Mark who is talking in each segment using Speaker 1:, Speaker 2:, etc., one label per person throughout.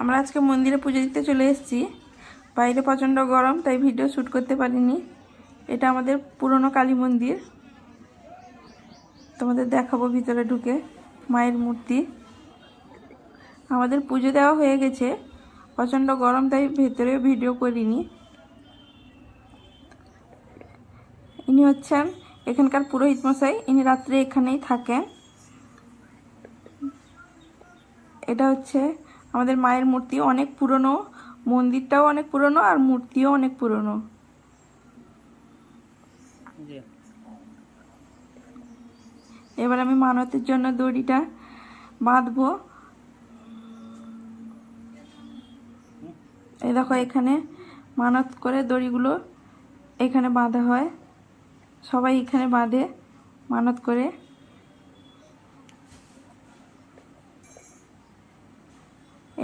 Speaker 1: আমরা আজকে মন্দিরে পুজো দিতে চলে এসেছি। বাইরে প্রচণ্ড গরম, তাই ভিডিও শ্যুট করতে পারিনি। এটা আমাদের পুরনো কালী মন্দির। তোমাদের দেখাবো ভিতরে ঢুকে মায়ের মূর্তি। আমাদের পুজো দেওয়া হয়ে গেছে। প্রচণ্ড গরম, তাই ভেতরে ভিডিও করিনি। ইনি হচ্ছেন এখানকার পুরোহিত মশাই। ইনি রাত্রে এখানেই থাকেন। এটা হচ্ছে আমাদের মায়ের মূর্তি অনেক পুরনো মন্দিরটাও অনেক পুরনো আর মূর্তিও অনেক পুরনো। এবার আমি মানতের জন্য দড়িটা বাঁধবো। এই দেখো এখানে মানত করে দড়িগুলো এখানে বাঁধা হয়। সবাই এখানে বাঁধে মানত করে।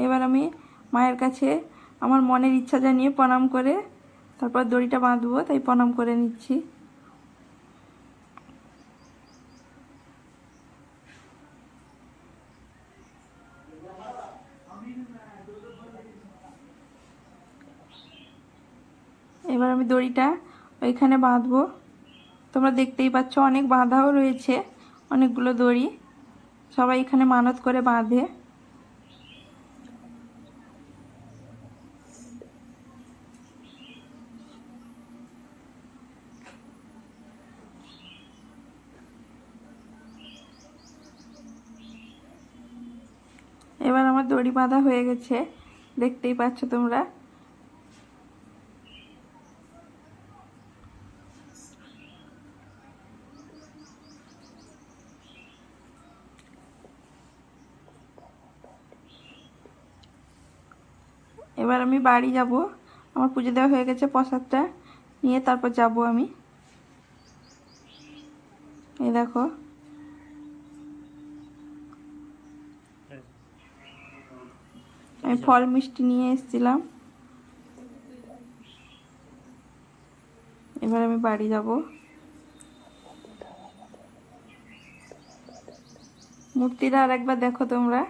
Speaker 1: এবার আমি মায়ের কাছে আমার মনের ইচ্ছা জানিয়ে প্রণাম করে তারপর দড়িটা বাঁধবো, তাই প্রণাম করে নিচ্ছি। এবার আমি দড়িটা ওইখানে বাঁধবো। তোমরা দেখতেই পাচ্ছ অনেক বাঁধাও রয়েছে, অনেকগুলো দড়ি। সবাই এখানে মানত করে বাঁধে। এবার আমার দড়ি বাঁধা হয়ে গেছে। দেখতেই পাচ্ছ তোমরা। এবার আমি বাড়ি যাব। আমার পুজো দেওয়া হয়ে গেছে প্রসাদটা। নিয়ে তারপর যাব আমি। এই দেখো। আমি ফল মিষ্টি নিয়ে এসেছিলাম। এবার আমি বাড়ি যাব। মূর্তিটা আর একবার দেখো তোমরা।